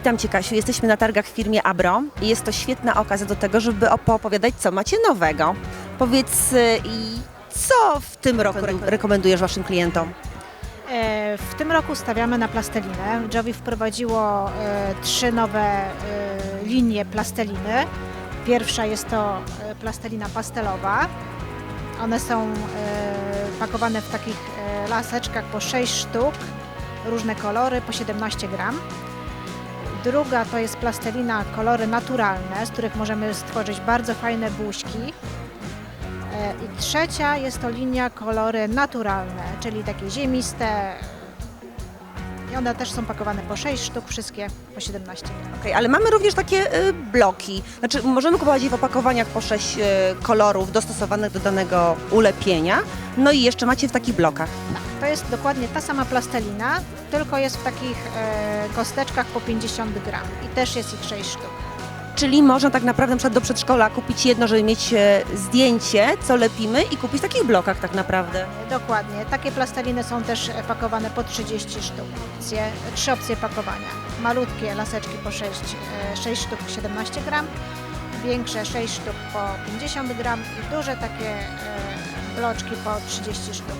Witam Cię Kasiu, jesteśmy na targach w firmie Abro i jest to świetna okazja do tego, żeby op- poopowiadać co macie nowego. Powiedz y, i co w tym roku re- rekomendujesz Waszym klientom? E, W tym roku stawiamy na plastelinę. Jovi wprowadziło e, trzy nowe e, linie plasteliny. Pierwsza jest to plastelina pastelowa. One są pakowane w takich laseczkach po 6 sztuk, różne kolory, po 17 gram. Druga to jest plastelina kolory naturalne, z których możemy stworzyć bardzo fajne buźki. E, I trzecia jest to linia kolory naturalne, czyli takie ziemiste. I one też są pakowane po 6 sztuk, wszystkie po 17 gram. Okej, ale mamy również takie y, bloki. Znaczy możemy kupować je w opakowaniach po 6 y, kolorów dostosowanych do danego ulepienia. No i jeszcze macie w takich blokach. To jest dokładnie ta sama plastelina, tylko jest w takich e, kosteczkach po 50 gram i też jest ich 6 sztuk. Czyli można tak naprawdę na przykład do przedszkola kupić jedno, żeby mieć e, zdjęcie, co lepimy i kupić w takich blokach tak naprawdę. Dokładnie. Takie plasteliny są też e, pakowane po 30 sztuk. Opcje, trzy opcje pakowania. Malutkie laseczki po 6, e, 6 sztuk 17 gram, większe 6 sztuk po 50 gram i duże takie e, bloczki po 30 sztuk.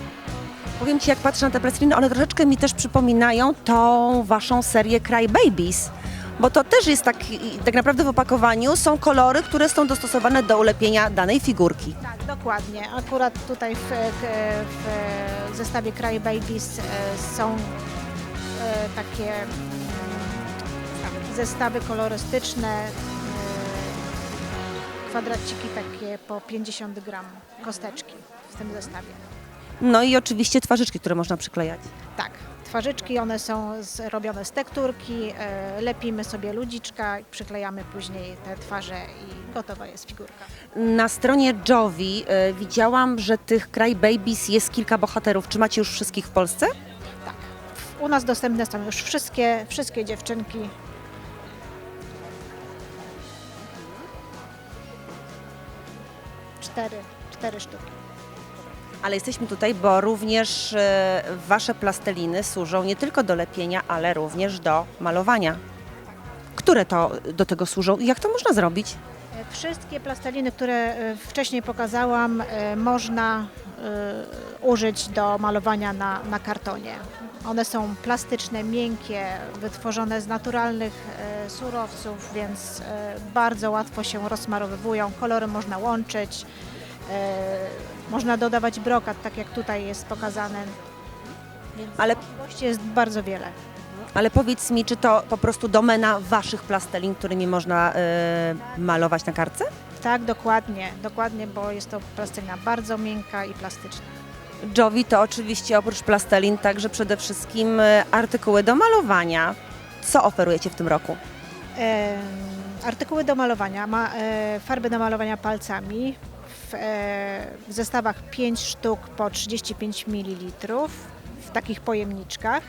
Powiem Ci, jak patrzę na te plasteliny, one troszeczkę mi też przypominają tą Waszą serię Cry Babies. Bo to też jest tak, tak naprawdę w opakowaniu są kolory, które są dostosowane do ulepienia danej figurki. Tak, dokładnie. Akurat tutaj w, w, w zestawie Cry Babies e, są e, takie mm, zestawy kolorystyczne, e, kwadraciki takie po 50 gram, kosteczki w tym zestawie. No i oczywiście twarzyczki, które można przyklejać. Tak, twarzyczki one są z, robione z tekturki, e, lepimy sobie ludziczka, przyklejamy później te twarze i gotowa jest figurka. Na stronie Jovi y, widziałam, że tych Cry Babies jest kilka bohaterów. Czy macie już wszystkich w Polsce? Tak. U nas dostępne są już wszystkie, wszystkie dziewczynki. Cztery, cztery sztuki. Ale jesteśmy tutaj, bo również e, Wasze plasteliny służą nie tylko do lepienia, ale również do malowania. Które to do tego służą i jak to można zrobić? E, Wszystkie plasteliny, które e, wcześniej pokazałam, można użyć do malowania na, na kartonie. One są plastyczne, miękkie, wytworzone z naturalnych surowców, więc bardzo łatwo się rozsmarowywują. Kolory można łączyć, można dodawać brokat, tak jak tutaj jest pokazane. Więc Ale- możliwości jest bardzo wiele. Ale powiedz mi, czy to po prostu domena Waszych plastelin, którymi można e, malować na kartce? Tak, dokładnie, dokładnie, bo jest to plastelina bardzo miękka i plastyczna. Jovi to oczywiście oprócz plastelin także przede wszystkim e, artykuły do malowania. Co oferujecie w tym roku? E, artykuły do malowania, ma, e, farby do malowania palcami w, e, w zestawach 5 sztuk po 35 ml w takich pojemniczkach.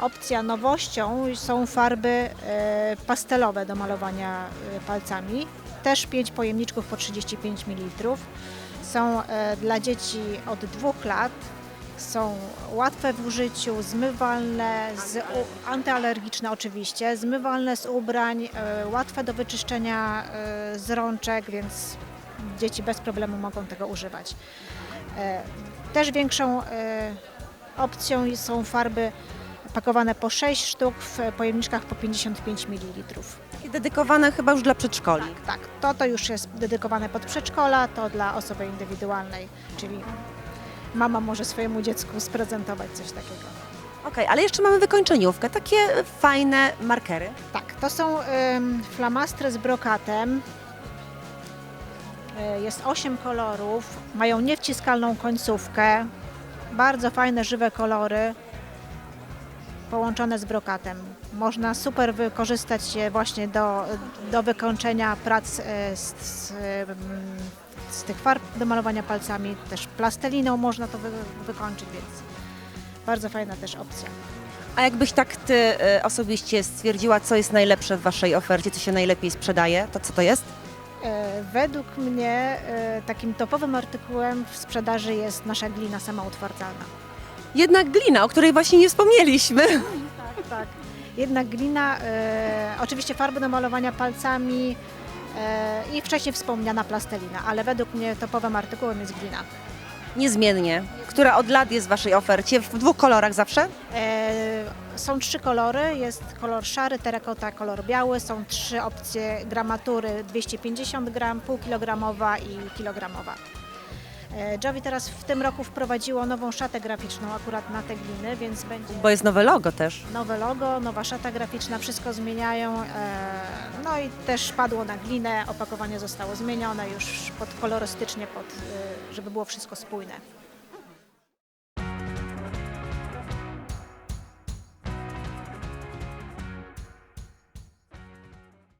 Opcja nowością są farby e, pastelowe do malowania e, palcami, też 5 pojemniczków po 35 ml. Są dla dzieci od 2 lat, są łatwe w użyciu, zmywalne, z, antyalergiczne oczywiście, zmywalne z ubrań, łatwe do wyczyszczenia z rączek, więc dzieci bez problemu mogą tego używać. E, też większą e, opcją są farby pakowane po 6 sztuk w pojemniczkach po 55 ml. Takie dedykowane chyba już dla przedszkoli. Tak, to to już jest dedykowane pod przedszkola, to dla osoby indywidualnej, czyli mama może swojemu dziecku sprezentować coś takiego. Okej, ale jeszcze mamy wykończeniówkę, takie fajne markery. Tak, to są ym, flamastry z brokatem. Y, Jest 8 kolorów, mają niewciskalną końcówkę, bardzo fajne, żywe kolory połączone z brokatem. Można super wykorzystać je właśnie do, do wykończenia prac y, z, z, z tych farb do malowania palcami, też plasteliną można to wy, wykończyć, więc bardzo fajna też opcja. A jakbyś tak ty e, osobiście stwierdziła, co jest najlepsze w waszej ofercie, co się najlepiej sprzedaje, to co to jest? E, Według mnie e, takim topowym artykułem w sprzedaży jest nasza glina samoutwardzalna. Jednak glina, o której właśnie nie wspomnieliśmy. Tak, tak. Jednak glina, e, oczywiście farby do malowania palcami i wcześniej wspomniana plastelina, ale według mnie topowym artykułem jest glina. Niezmiennie. Która od lat jest w Waszej ofercie? W dwóch kolorach zawsze? E, Są trzy kolory, jest kolor szary, terakota, kolor biały, są trzy opcje gramatury 250 gram, półkilogramowa i kilogramowa. E, Jovi teraz w tym roku wprowadziło nową szatę graficzną akurat na te gliny, więc będzie Bo jest nowe logo też. nowe logo, nowa szata graficzna, wszystko zmieniają. e, No i też padło na glinę, opakowanie zostało zmienione już pod kolorystycznie, pod, e, żeby było wszystko spójne.